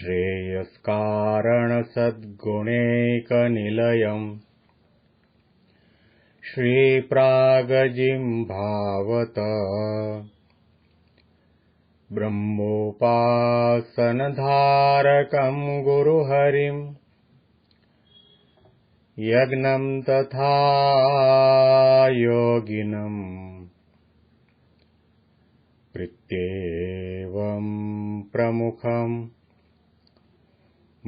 श्रेयस्कारणसद्गुणैकनिलयम् श्रीप्रागजिम् भावत ब्रह्मोपासनधारकम् गुरुहरिम् यज्ञम् तथा योगिनम् प्रत्येवम् प्रमुखम्।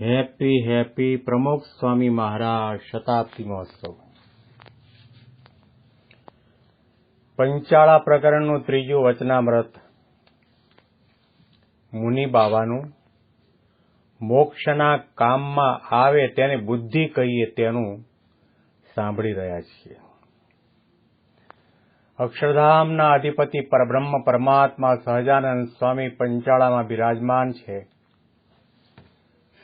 હેપી હેપી પ્રમુખ સ્વામી મહારાજ શતાબ્દી મહોત્સવ પંચાળા પ્રકરણનું ત્રીજું વચનામૃત. મુનિ બાવાનું મોક્ષના કામમાં આવે તેને બુદ્ધિ કહીએ તેનું સાંભળી રહ્યા છીએ. અક્ષરધામના અધિપતિ પરબ્રહ્મ પરમાત્મા સહજાનંદ સ્વામી પંચાળામાં બિરાજમાન છે.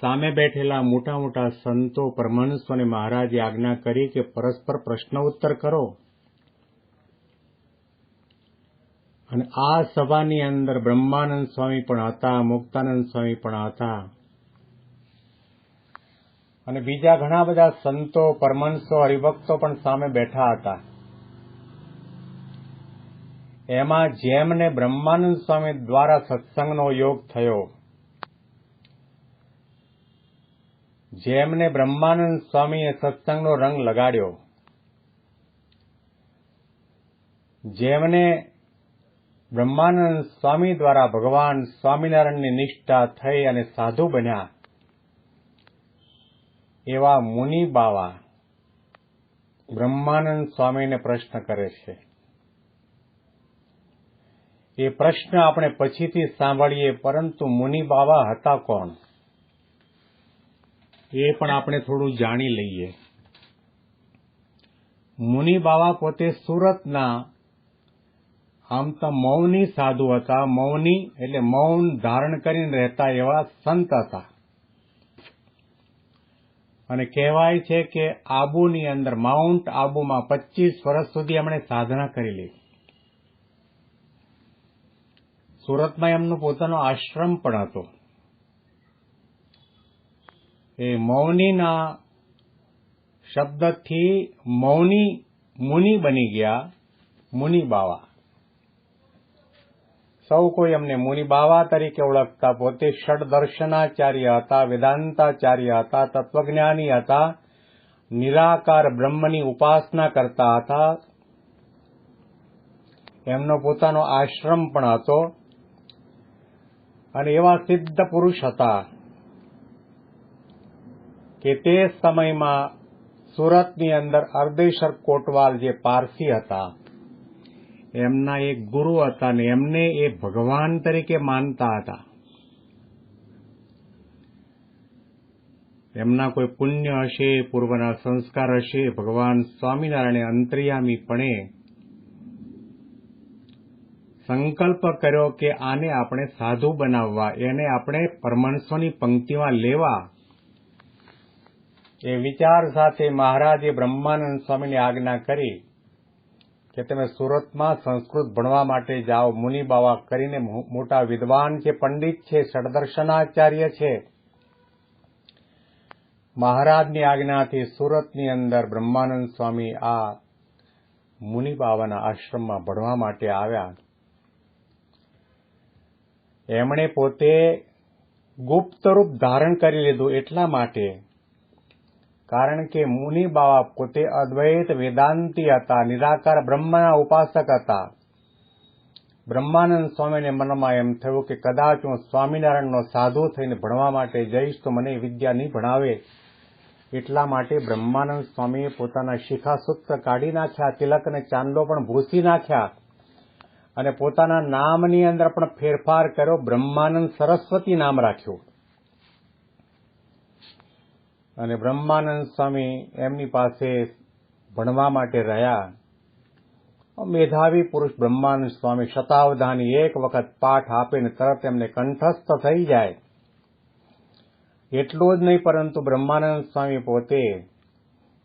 સામે બેઠેલા મોટા મોટા સંતો પરમહંસો અને મહારાજે આજ્ઞા કરી કે પરસ્પર પ્રશ્ન ઉત્તર કરો. અને આ સભાની અંદર બ્રહ્માનંદ સ્વામી પણ હતા, મુક્તાનંદ સ્વામી પણ હતા. અને બીજા ઘણા બધા સંતો પરમંશો હરિભક્તો પણ સામે બેઠા હતા. એમાં જેમને બ્રહ્માનંદ સ્વામી દ્વારા સત્સંગનો યોગ થયો જેમને બ્રહ્માનંદ સ્વામીએ સત્સંગનો રંગ લગાડ્યો, જેમને બ્રહ્માનંદ સ્વામી દ્વારા ભગવાન સ્વામિનારાયણની નિષ્ઠા થઈ અને સાધુ બન્યા, એવા મુનિ બાવા બ્રહ્માનંદ સ્વામીને પ્રશ્ન કરે છે. એ પ્રશ્ન આપણે પછીથી સાંભળીએ, પરંતુ મુનિ બાવા હતા કોણ? એ પણ આપણે થોડું જાણી લઈએ. મુનિ બાવા પોતે સુરતના આમ તો મૌની સાધુ હતા. મૌની એટલે મૌન ધારણ કરીને રહેતા એવા સંત હતા. અને કહેવાય છે કે આબુની અંદર, માઉન્ટ આબુમાં પચીસ વર્ષ સુધી એમણે સાધના કરેલી સુરતમાં એમનો પોતાનો આશ્રમ પણ હતો. એ મૌનીના શબ્દથી મૌની મુનિ બની ગયા, મુનિ બાવા. સૌ કોઈ એમને મુનિ બાવા તરીકે ઓળખતા, પોતે ષડદર્શનાચાર્ય હતા, વેદાંતાચાર્ય હતા, તત્વજ્ઞાની હતા, નિરાકાર બ્રહ્મની ઉપાસના કરતા હતા. એમનો પોતાનો આશ્રમ પણ હતો અને એવા સિદ્ધ પુરુષ હતા. કે તે સમયમાં સુરતની અંદર અર્દેશર કોટવાલ જે પારસી હતા, એમના એક ગુરુ હતા ને એમને એ ભગવાન તરીકે માનતા હતા. એમના કોઈ પુણ્ય હશે, પૂર્વના સંસ્કાર હશે, ભગવાન સ્વામિનારાયણે અંતર્યામીપણે સંકલ્પ કર્યો કે આને આપણે સાધુ બનાવવા, એને આપણે પરમહંસોની પંક્તિમાં લેવા એ વિચાર સાથે મહારાજે બ્રહ્માનંદ સ્વામીની આજ્ઞા કરી કે તમે સુરતમાં સંસ્કૃત ભણવા માટે જાઓ, મુનિ બાવા કરીને મોટા વિદ્વાન છે પંડિત છે, ષડદર્શનાચાર્ય છે. મહારાજની આજ્ઞાથી સુરતની અંદર બ્રહ્માનંદ સ્વામી આ મુનિ બાવાના આશ્રમમાં ભણવા માટે આવ્યા. એમણે પોતે ગુપ્ત રૂપ ધારણ કરી લીધું એટલા માટે કારણ કે મુનિ બાવા પોતે અદ્વૈત વેદાંતી હતા, નિરાકાર બ્રહ્મના ઉપાસક હતા. બ્રહ્માનંદ સ્વામીને મનમાં એમ થયું કે કદાચ હું સ્વામિનારાયણનો સાધુ થઈને ભણવા માટે જઈશ તો મને વિદ્યા નહીં ભણાવે. એટલા માટે બ્રહ્માનંદ સ્વામીએ પોતાના શિખાસૂત્ર કાઢી નાખ્યા, તિલક અને ચાંદલો પણ ભૂસી નાખ્યા અને પોતાના નામની અંદર પણ ફેરફાર કર્યો. બ્રહ્માનંદ સરસ્વતી નામ રાખ્યું. અને બ્રહ્માનંદ સ્વામી એમની પાસે ભણવા માટે રહ્યા. મેધાવી પુરુષ બ્રહ્માનંદ સ્વામી શતાવધાની એક વખત પાઠ આપીને તરત એમને કંઠસ્થ થઈ જાય. એટલું જ નહીં, પરંતુ બ્રહ્માનંદ સ્વામી પોતે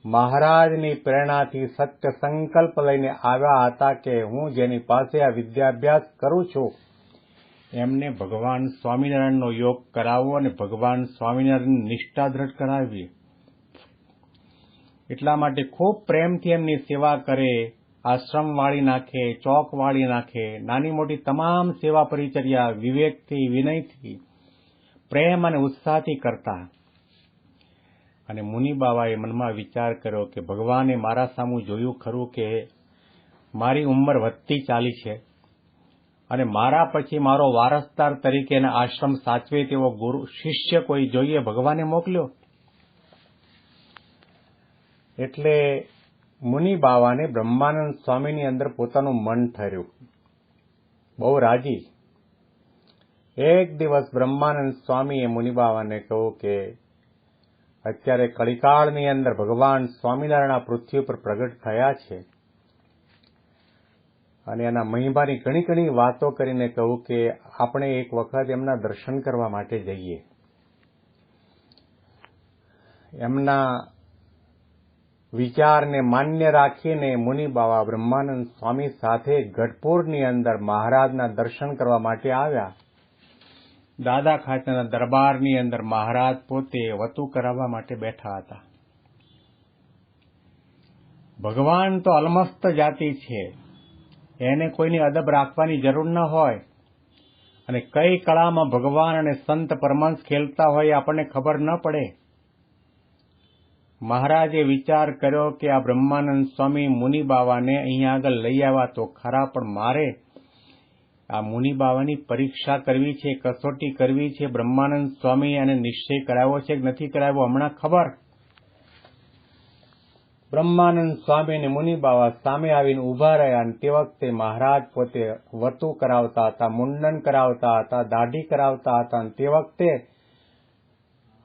મહારાજની પ્રેરણાથી સત્ય સંકલ્પ લઈને આવ્યા હતા કે હું જેની પાસે આ વિદ્યાભ્યાસ કરું છું એમને ભગવાન સ્વામિનારાયણનો યોગ કરાવવો અને ભગવાન સ્વામિનારાયણ નિષ્ઠા દ્રઢ કરાવી એટલા માટે ખૂબ પ્રેમથી એમની સેવા કરે આશ્રમ વાળી નાખે ચોક વાળી નાખે, નાની મોટી તમામ સેવા પરિચર્યા વિવેકથી, વિનયથી, પ્રેમ અને ઉત્સાહથી કરતા. અને મુનિ બાબાએ મનમાં વિચાર કર્યો કે ભગવાને મારા સામું જોયું ખરું કે મારી ઉંમર વધતી ચાલી છે. અને મારા પછી મારો વારસદાર તરીકે આશ્રમ સાચવે તેવો ગુરુ શિષ્ય કોઈ જોઈએ ભગવાને મોકલ્યો? એટલે મુનિ બાવાને બ્રહ્માનંદ સ્વામીની અંદર પોતાનું મન ઠર્યું. બહુ રાજી. એક દિવસ બ્રહ્માનંદ સ્વામીએ મુનિ બાવાને કહ્યું કે, અત્યારે કળિકાળની અંદર ભગવાન સ્વામિનારાયણ પૃથ્વી પર પ્રગટ થયા છે. અને એના મહિમાની ઘણી ઘણી વાતો કરીને કહું કે આપણે એક વખત એમના દર્શન કરવા માટે જઈએ. એમના વિચારને માન્ય રાખીને મુનિ બાવા બ્રહ્માનંદ સ્વામી સાથે ગઢપુરની અંદર મહારાજના દર્શન કરવા માટે આવ્યા. દાદા ખાતેના દરબારની અંદર મહારાજ પોતે વતુ કરાવવા માટે બેઠા હતા. ભગવાન તો અલમસ્ત જાતિ છે. એને કોઈની અદબ રાખવાની જરૂર ન હોય. અને કઈ કળામાં ભગવાન અને સંત પરમાંશ ખેલતા હોય આપણને ખબર ન પડે. મહારાજે વિચાર કર્યો કે આ બ્રહ્માનંદ સ્વામી મુનિ બાવાને અહીંયા આગળ લઈ આવ્યા તો ખરા, પણ મારે આ મુનિ બાવાની પરીક્ષા કરવી છે, કસોટી કરવી છે, બ્રહ્માનંદ સ્વામી અને નિશ્ચય કરાવ્યો છે કે નથી કરાવ્યો, હમણાં ખબર બ્રહ્માનંદ સ્વામી અને મુનિ બાવા સામે આવીને ઊભા રહ્યા અને તે વખતે મહારાજ પોતે વતુ કરાવતા હતા, મુંડન કરાવતા હતા, દાઢી કરાવતા હતા અને તે વખતે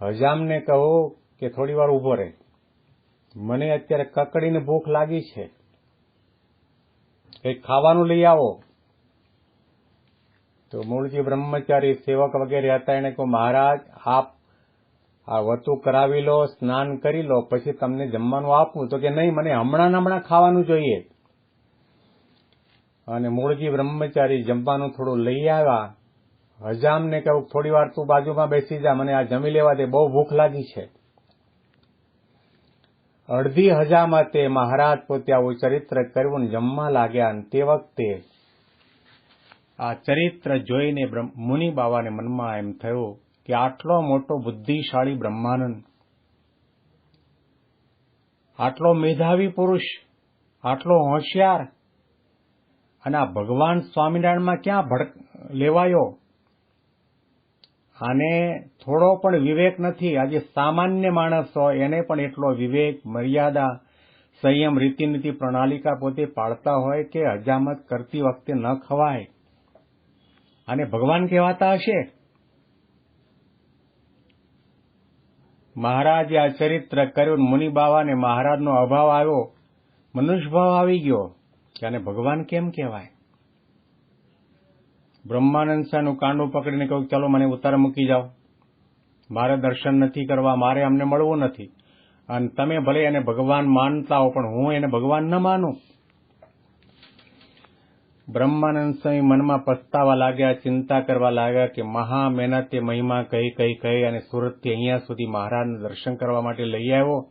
હજામને કહો કે થોડી વાર ઊભો રહે. મને અત્યારે કકડીને ભૂખ લાગી છે. કંઈક ખાવાનું લઈ આવો. તો મૂળજી બ્રહ્મચારી સેવક વગેરે હતા, એને કહું, મહારાજ, આપ આ વતુ કરાવી લો, સ્નાન કરી લો, પછી તમને જમવાનું આપવું તો કે નહીં, મને હમણાં હમણાં ખાવાનું જોઈએ. અને મૂળજી બ્રહ્મચારી જમવાનું થોડું લઈ આવ્યા. હજામને કહું, થોડી વાર તું બાજુમાં બેસી જા, મને આ જમી લેવા દે, બહુ ભૂખ લાગી છે. અડધી હજામાં તે મહારાજ પોતે આવું ચરિત્ર કર્યું જમવા લાગ્યા અને તે વખતે આ ચરિત્ર જોઈને મુનિ બાવાને મનમાં એમ થયું કે આટલો મોટો બુદ્ધિશાળી બ્રહ્માનંદ, આટલો મેધાવી પુરુષ, આટલો હોશિયાર, અને આ ભગવાન સ્વામિનારાયણમાં ક્યાં ભડક લેવાયો? આને થોડો પણ વિવેક નથી. આજે સામાન્ય માણસ હોય, એને પણ એટલો વિવેક, મર્યાદા, સંયમ, રીતિનીતિ, પ્રણાલિકા પોતે પાળતા હોય કે હજામત કરતી વખતે ન ખવાય. અને ભગવાન કહેવાતા હશે? મહારાજે આ ચરિત્ર કર્યું મુનિ બાવાને મહારાજનો અભાવ આવ્યો. મનુષ્ય ભાવ આવી ગયો કે આને ભગવાન કેમ કહેવાય? બ્રહ્માનંદ શાહનું કાંડું પકડીને કહ્યું, ચાલો મને ઉતાર મૂકી જાઓ. મારે દર્શન નથી કરવા, મારે અમને મળવું નથી. અને તમે ભલે એને ભગવાન માનતા હો, પણ હું એને ભગવાન ન માનું. બ્રહ્માનંદ સ્વામી મનમાં પસ્તાવા લાગ્યા, ચિંતા કરવા લાગ્યા કે મહા મહેનતે મહિમા કહી કહી કહી અને સુરતથી અહીંયા સુધી મહારાજને દર્શન કરવા માટે લઈ આવ્યો.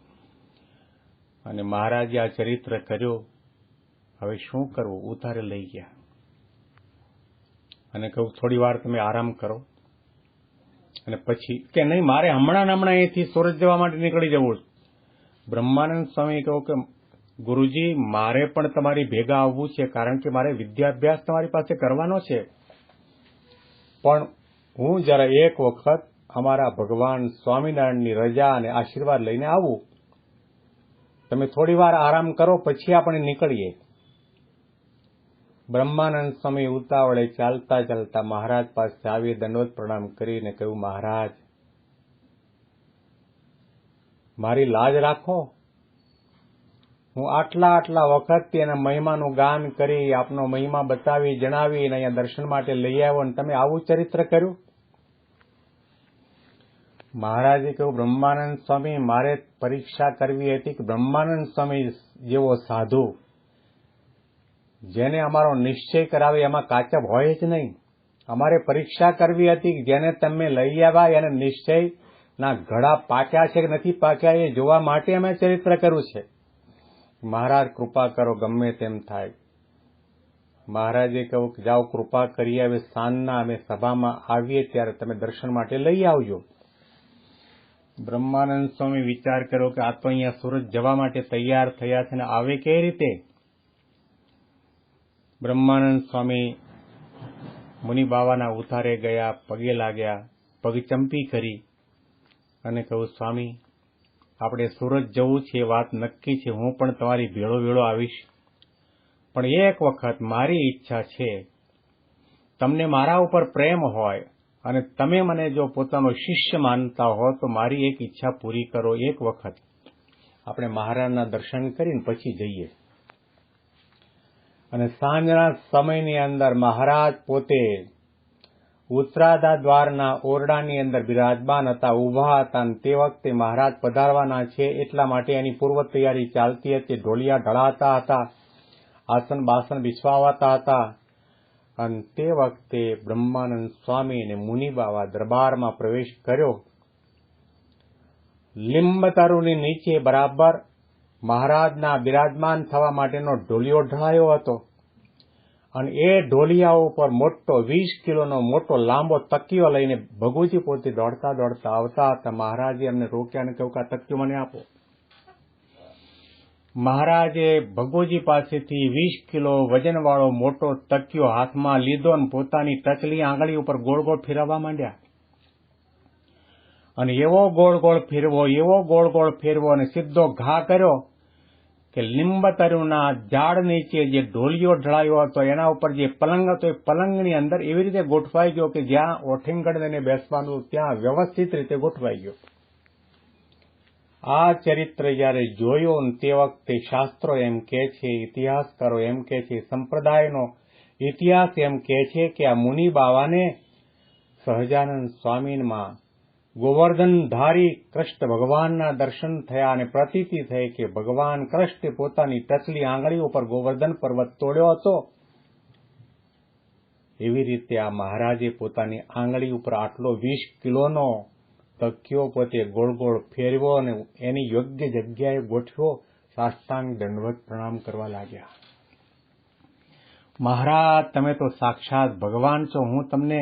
અને મહારાજે આ ચરિત્ર કર્યો. હવે શું કરવું? ઉતારે લઈ ગયા. અને કહું, થોડી વાર તમે આરામ કરો. અને પછી, કે નહીં, મારે હમણાં હમણાં અહીંથી સુરત જવા માટે નીકળી જવું બ્રહ્માનંદ સ્વામી કહો કે ગુરુજી, મારે પણ તમારી ભેગા આવવું છે કારણ કે મારે વિદ્યાભ્યાસ તમારી પાસે કરવાનો છે. પણ હું જરા એક વખત અમારા ભગવાન સ્વામિનારાયણની રજા અને આશીર્વાદ લઈને આવું, તમે થોડી વાર આરામ કરો, પછી આપણે નીકળીએ. બ્રહ્માનંદ સ્વામી ઉતાવળે ચાલતા ચાલતા મહારાજ પાસે આવી દંડવત પ્રણામ કરીને કહ્યું, મહારાજ, મારી લાજ રાખો. હું આટલા આટલા વખતથી એના મહિમાનું ગાન કરી આપનો મહિમા બતાવી, જણાવી અને અહીંયા દર્શન માટે લઈ આવ્યો અને તમે આવું ચરિત્ર કર્યું? મહારાજે કહ્યું, બ્રહ્માનંદ સ્વામી, મારે પરીક્ષા કરવી હતી કે બ્રહ્માનંદ સ્વામી જેવો સાધુ, જેને અમારો નિશ્ચય કરાવે, એમાં કાચબ હોય જ નહીં. અમારે પરીક્ષા કરવી હતી જેને તમે લઈ આવ્યા, એને નિશ્ચય ના ઘડા પાક્યા છે કે નથી પાક્યા, એ જોવા માટે અમે ચરિત્ર કર્યું છે. મહારાજ કૃપા કરો, ગમે તેમ થાય. મહારાજે કહ્યું કે જાઓ કૃપા કરી હવે સાંજના અમે સભામાં આવીએ, ત્યારે તમે દર્શન માટે લઈ આવજો. બ્રહ્માનંદ સ્વામી વિચાર કર્યો કે આ તો અહીંયા સુરત જવા માટે તૈયાર થયા છે ને આવે કઈ રીતે? બ્રહ્માનંદ સ્વામી મુનિ બાવાના ઉતારે ગયા, પગે લાગ્યા પગ ચંપી કરી અને કહ્યું, સ્વામી આપણે સુરત જવું છે, વાત નક્કી છે, હું પણ તમારી ભેળો ભેળો આવીશ. પણ એક વખત મારી ઈચ્છા છે, તમને મારા ઉપર પ્રેમ હોય અને તમે મને જો પોતાનો શિષ્ય માનતા હો, તો મારી એક ઈચ્છા પૂરી કરો એક વખત. આપણે મહારાજના દર્શન કરીને પછી જઈએ. અને સાંજના સમયની અંદર મહારાજ પોતે ઉત્તરાધા દ્વારના ઓરડાની અંદર બિરાજમાન હતા, ઊભા હતા અને તે વખતે મહારાજ પધારવાના છે એટલા માટે એની પૂર્વ તૈયારી ચાલતી હતી. ઢોલિયા ઢળાતા હતા, આસન બાસન બિછવાવાતા હતા અને તે વખતે બ્રહ્માનંદ સ્વામી અને મુનિબાવા દરબારમાં પ્રવેશ કર્યો. લીંબતરુની નીચે બરાબર મહારાજના બિરાજમાન થવા માટેનો ઢોલિયો ઢળાયો હતો. અને એ ઢોલિયા ઉપર મોટો વીસ કિલોનો મોટો લાંબો તકિયો લઈને ભગુજી પોતે દોડતા દોડતા આવતા હતા. મહારાજે એમને રોક્યા અને કહ્યું કે આ તકિયો મને આપો. મહારાજે ભગુજી પાસેથી વીસ કિલો વજનવાળો મોટો તકિયો હાથમાં લીધો અને પોતાની ટચલી આંગળી ઉપર ગોળ ગોળ ફેરવવા માંડ્યા. અને એવો ગોળ ગોળ ફેરવો, એવો ગોળ ગોળ ફેરવો અને સીધો ઘા કર્યો. કે લીંબતરુના ઝાડ નીચે જે ઢોલિયો ઢળાયો હતો, એના ઉપર જે પલંગ હતો, એ પલંગની અંદર એવી રીતે ગોઠવાઈ ગયો કે જ્યાં ઓઠીંગણ લઈને બેસવાનું ત્યાં વ્યવસ્થિત રીતે ગોઠવાઈ ગયો. આ ચરિત્ર જયારે જોયો તે વખતે શાસ્ત્રો એમ કે છે, ઇતિહાસકારો એમ કે છે, સંપ્રદાયનો ઇતિહાસ એમ કે છે કે આ મુનિ બાવાને સહજાનંદ સ્વામીમાં ગોવર્ધનધારી કૃષ્ણ ભગવાનના દર્શન થયા અને પ્રતીતિ થઈ કે ભગવાન કૃષ્ણે પોતાની ટચલી આંગળી ઉપર ગોવર્ધન પર્વત તોડ્યો હતો એવી રીતે આ મહારાજે પોતાની આંગળી ઉપર આટલો વીસ કિલોનો તકિયો પોતે ગોળ ગોળ ફેરવ્યો અને એની યોગ્ય જગ્યાએ ગોઠવ્યો સાષ્ટાંગ દંડવત પ્રણામ કરવા લાગ્યા મહારાજ તમે તો સાક્ષાત ભગવાન છો હું તમને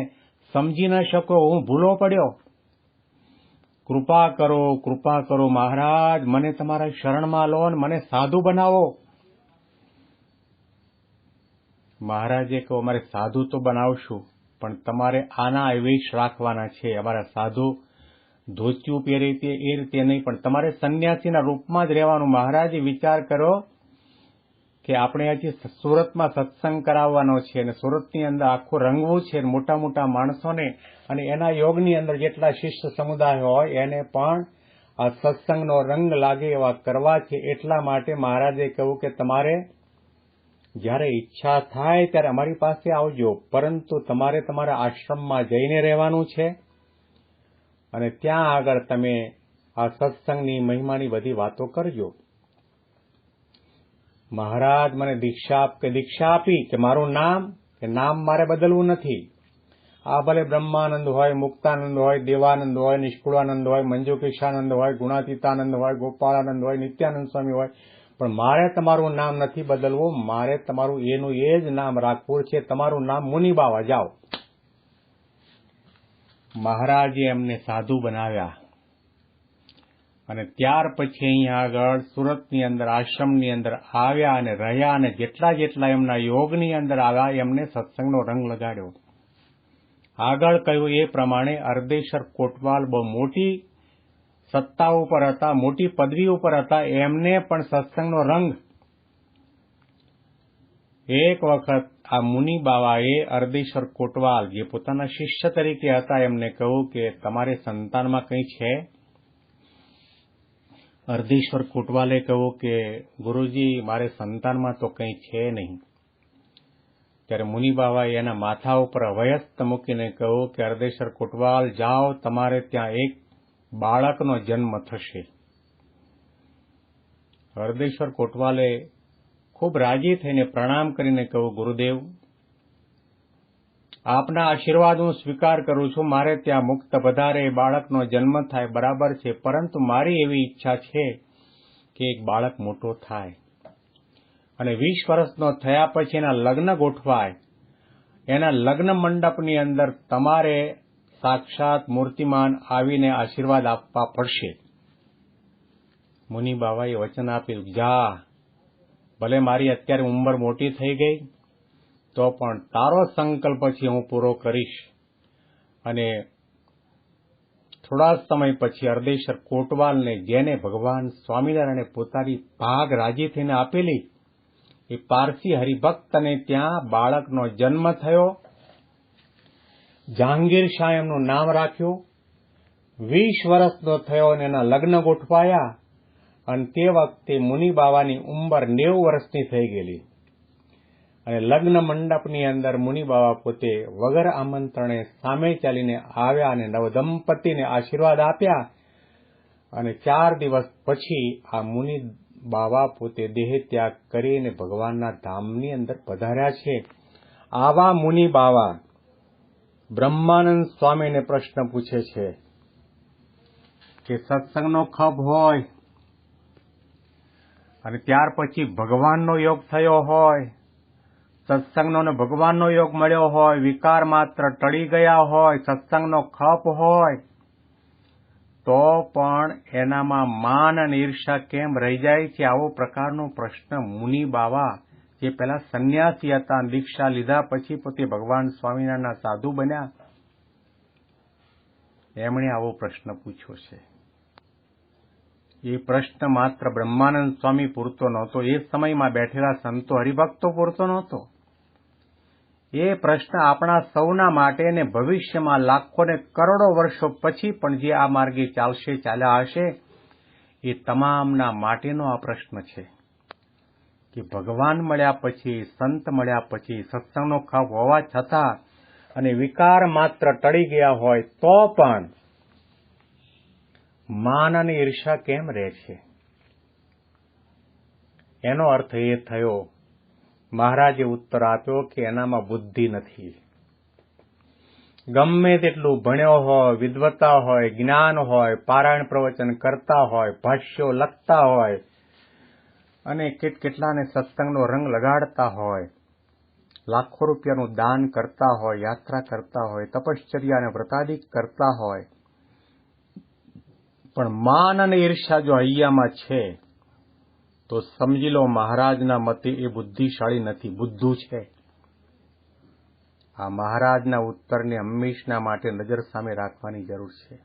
સમજી ન શકો હું ભૂલો પડ્યો કૃપા કરો કૃપા કરો મહારાજ, મને તમારા શરણમાં લો ને મને સાધુ બનાવો. મહારાજે કહો અમારે સાધુ તો બનાવશું, પણ તમારે આના આવેશ રાખવાના છે. અમારા સાધુ ધોતિયું પહેરી તે એ રીતે નહીં, પણ તમારે સંન્યાસીના રૂપમાં જ રહેવાનું. મહારાજે વિચાર કરો કે આપણે હજી સુરતમાં સત્સંગ કરાવવાનો છે અને સુરતની અંદર આખું રંગવું છે મોટા મોટા માણસોને અને એના યોગની અંદર જેટલા શિષ્ય સમુદાય હોય એને પણ આ સત્સંગનો રંગ લાગે એવા કરવા છે એટલા માટે મહારાજે કહ્યું કે તમારે જ્યારે ઈચ્છા થાય ત્યારે અમારી પાસે આવજો, પરંતુ તમારે તમારા આશ્રમમાં જઈને રહેવાનું છે અને ત્યાં આગળ તમે આ સત્સંગની મહિમાની બધી વાતો કરજો. મહારાજ મને દીક્ષા આપ કે દીક્ષા આપી કે મારું નામ, કે નામ મારે બદલવું નથી. આ ભલે બ્રહ્માનંદ હોય, મુક્તાનંદ હોય, દેવાનંદ હોય, નિષ્કુળાનંદ હોય મંજુ કિશાનંદ હોય, ગુણાતીતાનંદ હોય, ગોપાળાનંદ હોય, નિત્યાનંદ સ્વામી હોય, પણ મારે તમારું નામ નથી બદલવું, મારે તમારું એનું એ જ નામ રાખવું છે, તમારું નામ મુનિબાવા જાઓ. મહારાજે એમને સાધુ બનાવ્યા. અને ત્યાર પછી અહીંયા આગળ સુરતની અંદર, આશ્રમની અંદર આવ્યા અને રહ્યા અને જેટલા જેટલા એમના યોગની અંદર આવ્યા, એમને સત્સંગનો રંગ લગાડ્યો. આગળ કહ્યું એ પ્રમાણે અર્ધેશ્વર કોટવાલ બહુ મોટી સત્તા ઉપર હતા, મોટી પદવી ઉપર હતા. એમને પણ સત્સંગનો રંગ એક વખત આ મુનિ બાવાએ અર્ધેશ્વર કોટવાલ, જે પોતાના શિષ્ય તરીકે હતા, એમને કહ્યું કે તમારે સંતાનમાં કંઈ છે? અર્ધેશ્વર કોટવાલે કહ્યું કે, ગુરુજી, મારે સંતાનમાં તો કંઈ છે નહીં. ત્યારે મુનિ બાબાએ એના માથા ઉપર અભયસ્ત મૂકીને કહ્યું કે, અર્ધેશ્વર કોટવાલ, જાઓ, તમારે ત્યાં એક બાળકનો જન્મ થશે. અર્ધેશ્વર કોટવાલે ખૂબ રાજી થઈને પ્રણામ કરીને કહ્યું, ગુરુદેવ આપના આશીર્વાદ હું સ્વીકાર કરું છું. મારે ત્યાં મુક્ત વધારે બાળકનો જન્મ થાય, બરાબર છે. પરંતુ મારી એવી ઈચ્છા છે કે એક બાળક મોટો થાય. અને વીસ વર્ષનો થયા પછી એના લગ્ન ગોઠવાય. એના લગ્ન મંડપની અંદર તમારે સાક્ષાત મૂર્તિમાન આવીને આશીર્વાદ આપવા પડશે. મુનિ બાબાએ વચન આપ્યું, જા, ભલે મારી અત્યારે ઉંમર મોટી થઈ ગઈ તો પણ તારો સંકલ્પ પછી હું પૂરો કરીશ. અને થોડા સમય પછી અર્ધેશ્વર કોટવાલને જેને ભગવાન સ્વામિનારાયણે પોતાની ભાગ રાજી થઈને આપેલી, એ પારસી હરિભક્તને ત્યાં બાળકનો જન્મ થયો. જહાંગીર શાહ એમનું નામ રાખ્યું. વીસ વર્ષનો થયો અને એના લગ્ન ગોઠવાયા. અને તે વખતે મુનિ બાવાની ઉંમર નેવું વર્ષની થઈ ગયેલી. અને લગ્ન મંડપની અંદર મુનિ બાબા પોતે વગર આમંત્રણે સામે ચાલીને આવ્યા અને નવદંપતિને આશીર્વાદ આપ્યા. અને ચાર દિવસ પછી આ મુનિ બાબા પોતે દેહ ત્યાગ કરીને ભગવાનના ધામની અંદર પધાર્યા છે. આવા મુનિ બાવા બ્રહ્માનંદ સ્વામીને પ્રશ્ન પૂછે છે કે સત્સંગનો ખપ હોય અને ત્યાર પછી ભગવાનનો યોગ થયો હોય સત્સંગનો ભગવાનનો યોગ મળ્યો હોય, વિકાર માત્ર ટળી ગયા હોય, સત્સંગનો ખપ હોય, તો પણ એનામાં માન અને ઈર્ષા કેમ રહી જાય છે? આવો પ્રકારનો પ્રશ્ન મુનિ બાવા, જે પેલા સંન્યાસી હતા, દીક્ષા લીધા પછી પોતે ભગવાન સ્વામિનારાયણના સાધુ બન્યા. એમણે આવો પ્રશ્ન પૂછ્યો છે. એ પ્રશ્ન માત્ર બ્રહ્માનંદ સ્વામી પૂરતો નહોતો. એ સમયમાં બેઠેલા સંતો હરિભક્તો પૂરતો નહોતો. એ પ્રશ્ન આપણા સૌના માટે ને ભવિષ્યમાં લાખો ને કરોડો વર્ષો પછી પણ જે આ માર્ગે ચાલશે, ચાલ્યા હશે, એ તમામના માટેનો આ પ્રશ્ન છે. કે ભગવાન મળ્યા પછી, સંત મળ્યા પછી, સત્સંગનો ખપ હોવા છતાં અને વિકાર માત્ર ટળી ગયા હોય તો પણ માન અને ઈર્ષા કેમ રહે છે? એનો અર્થ એ થયો મહારાજે ઉત્તર આપ્યો કે એનામાં બુદ્ધિ નથી. ગમે તેટલું ભણ્યો હોય વિદ્વતા હોય, જ્ઞાન હોય, પારાયણ પ્રવચન કરતા હોય, ભાષ્યો લખતા હોય, અને કેટ કેટલાને સત્સંગનો રંગ લગાડતા હોય, લાખો રૂપિયાનું દાન કરતા હોય, યાત્રા કરતા હોય તપશ્ચર્યા અને વ્રતાદિક કરતા હોય, પણ માન અને ઈર્ષા જો હૈયામાં છે તો સમજી લો મહારાજના મતે એ બુદ્ધિશાળી નથી, બુદ્ધુ છે. આ મહારાજના ઉત્તરને હંમેશના માટે નજર સામે રાખવાની જરૂર છે.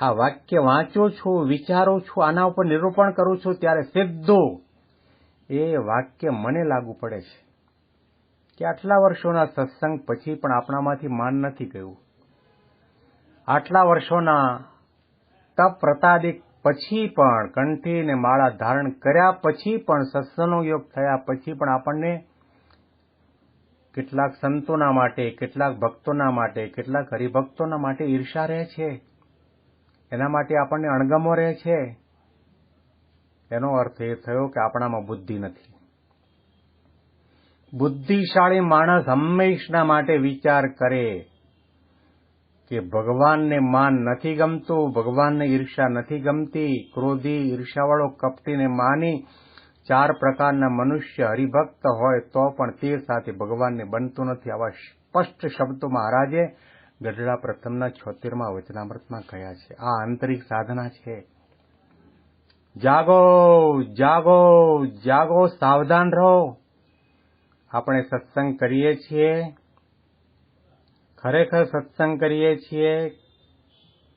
આ વાક્ય વાંચો છો, વિચારો છો, આના ઉપર નિરૂપણ કરું છું, ત્યારે સીધું એ વાક્ય મને લાગુ પડે છે. કે આટલા વર્ષોના સત્સંગ પછી પણ આપણામાંથી માન નથી ગયું. આટલા વર્ષોના તપ પ્રતાદિક પછી પણ કંઠી ને માળા ધારણ કર્યા પછી પણ સત્સંગનો યોગ થયા પછી પણ આપણને કેટલાક સંતોના માટે, કેટલાક ભક્તોના માટે, કેટલાક હરિભક્તોના માટે ઈર્ષા રહે છે. એના માટે આપણને અણગમો રહે છે. એનો અર્થ એ થયો કે આપણામાં બુદ્ધિ નથી. બુદ્ધિશાળી માણસ હંમેશના માટે વિચાર કરે. કે ભગવાનને માન નથી ગમતું, ભગવાનને ઈર્ષા નથી ગમતી, ક્રોધી ઈર્ષાવાળો કપટીને માની ચાર પ્રકારના મનુષ્ય હરિભક્ત હોય તો પણ તે સાથે ભગવાનને બનતું નથી. આવા સ્પષ્ટ શબ્દો મહારાજે ગઢડા પ્રથમના છોતેરમાં વચનામૃતમાં કહ્યા છે, આ આંતરિક સાધના છે. જાગો જાગો જાગો, સાવધાન રહો. આપણે સત્સંગ કરીએ છીએ. ખરેખર સત્સંગ કરીએ છીએ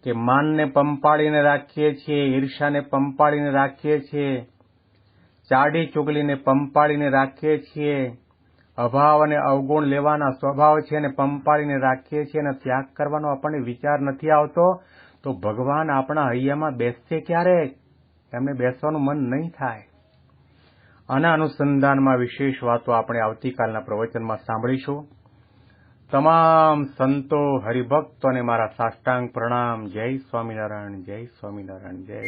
કે માનને પંપાળીને રાખીએ છીએ ઈર્ષાને પંપાળીને રાખીએ છીએ, ચાડી ચુગલીને પંપાળીને રાખીએ છીએ, અભાવ અને અવગુણ લેવાના સ્વભાવ છે અને પંપાળીને રાખીએ છીએ અને ત્યાગ કરવાનો આપણને વિચાર નથી આવતો, તો ભગવાન આપણા હૈયામાં બેસશે ક્યારે? એમને બેસવાનું મન નહીં થાય. આના અનુસંધાનમાં વિશેષ વાતો આપણે આવતીકાલના પ્રવચનમાં સાંભળીશું. તમામ સંતો હરિભક્તોને મારા સાષ્ટાંગ પ્રણામ. જય સ્વામિનારાયણ જય સ્વામિનારાયણ જય